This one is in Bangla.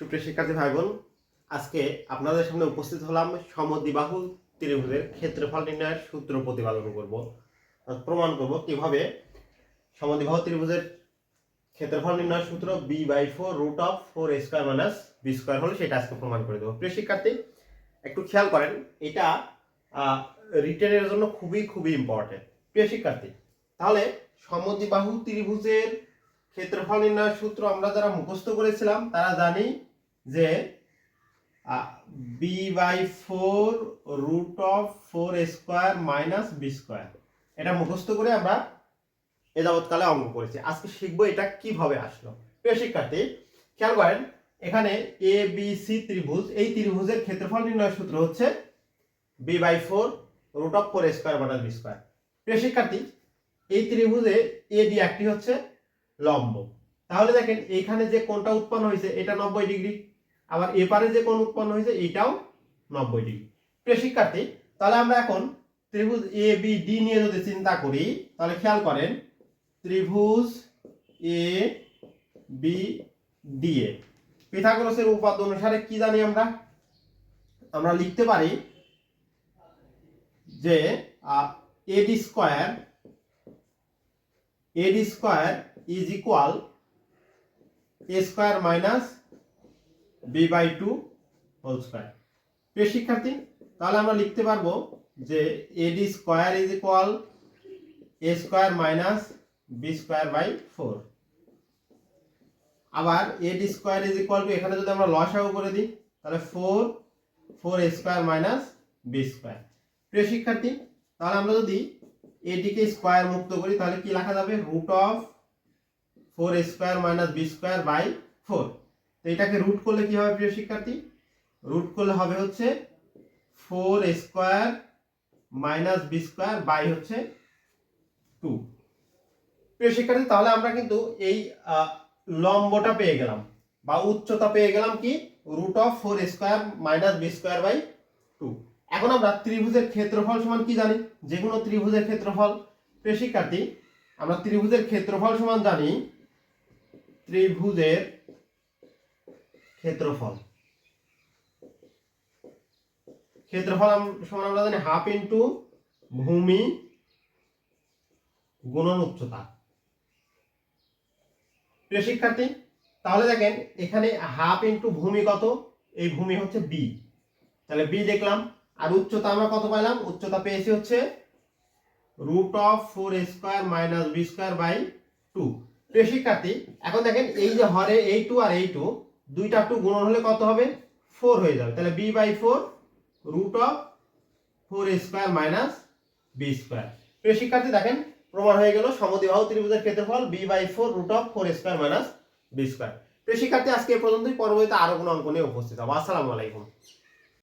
সুপ্রিয় শিক্ষার্থী ভাই বোন আজকে আপনাদের সামনে উপস্থিত হলাম সমদ্বিবাহু ত্রিভুজের ক্ষেত্রফল নির্ণয়ের সূত্র প্রতিপাদন করব। প্রমাণ করব কীভাবে সমদ্বিবাহু ত্রিভুজের ক্ষেত্রফল নির্ণয়ের সূত্র B by four root of four square minus B square হলে সেটা আজকে প্রমাণ করে দেবো। প্রিয় শিক্ষার্থী, একটু খেয়াল করেন, এটা রিটেনের জন্য খুবই খুবই ইম্পর্টেন্ট প্রিয় শিক্ষার্থী, তাহলে সমদ্বিবাহু ত্রিভুজের ক্ষেত্রফল নির্ণয়ের সূত্র আমরা যারা মুখস্থ করেছিলাম, তারা জানি যে B by four root of four square minus B square এটা মুখস্থ করে আমরা এ যাবৎকালে অঙ্ক করেছি। আজকে শিখব এটা কীভাবে আসলো। প্রিয় শিক্ষার্থী, খেয়াল করেন, এখানে এ বি সি ত্রিভুজ, এই ত্রিভুজের ক্ষেত্রফল নির্ণয় সূত্র হচ্ছে B by four root of four square minus B square প্রিয় শিক্ষার্থী, এই ত্রিভুজে এ ডি একটি হচ্ছে লম্ব। তাহলে দেখেন এইখানে যে কোণটা উৎপন্ন হয়েছে, এটা নব্বই ডিগ্রি। আবার এপারে যে কোণ উৎপন্ন হয়েছে এটাও নব্বই ডিগ্রি। প্রিয় শিক্ষার্থী, তাহলে আমরা এখন ত্রিভুজ এ বি ডি নিয়ে যদি চিন্তা করি, তাহলে খেয়াল করেন, ত্রিভুজ এ বি ডি এ। পিথাগোরাসের উপাদ্য অনুসারে কি জানি আমরা? আমরা লিখতে পারি যে AD square AD square is equal A square minus B by two whole square প্রিয় শিক্ষার্থী, তাহলে আমরা লিখতে পারব যে AD square is equal A square minus B square by four আবার AD square is equal to এখানে যদি আমরা লসাগু করে দিই, তাহলে four four square minus B square প্রিয় শিক্ষার্থী, তাহলে আমরা যদি এটিকে স্কোয়ার মুক্ত করি, তাহলে কি লেখা যাবে? Root of four square minus B square by four তো এটাকে রুট করলে কি হবে প্রিয় শিক্ষার্থী? রুট করলে হবে হচ্ছে four square minus B square by হচ্ছে টু প্রিয় শিক্ষার্থী, তাহলে আমরা কিন্তু এই লম্বটা পেয়ে গেলাম বা উচ্চতা পেয়ে গেলাম কি? Root of four square minus B square by two এখন আমরা ত্রিভুজের ক্ষেত্রফল সমান কি জানি? যে কোনো ত্রিভুজের ক্ষেত্রফল। প্রিয় শিক্ষার্থী, আমরা ত্রিভুজের ক্ষেত্রফল সমান জানি ত্রিভুজের ক্ষেত্রফল। ক্ষেত্রফল সমান আমরা জানি হাফ ইন্টু ভূমি গুণন উচ্চতা। প্রিয় শিক্ষার্থী, তাহলে দেখেন এখানে হাফ ইন্টু ভূমি কত? এই ভূমি হচ্ছে বি তাহলে বি দেখলাম, আর উচ্চতা আমরা কত পাইলাম? উচ্চতা পেয়েছি হচ্ছে root of four square minus B square by two প্রিয় শিক্ষার্থী, এখন দেখেন এই যে হরে এই টু আর এই টু দুইটা টু গুণন হলে কত হবে? ফোর হয়ে যাবে। তাহলে B by four root of four square minus B square প্রিয় শিক্ষার্থী, দেখেন, প্রমাণ হয়ে গেল, সমদ্বিবাহু ত্রিভুজের ক্ষেত্রফল B by four root of four square minus B square প্রিয় শিক্ষার্থী, আজকে এ পর্যন্তই। পরবর্তীতে আরও কোনো অঙ্ক নিয়ে উপস্থিত হব। আসসালামু আলাইকুম।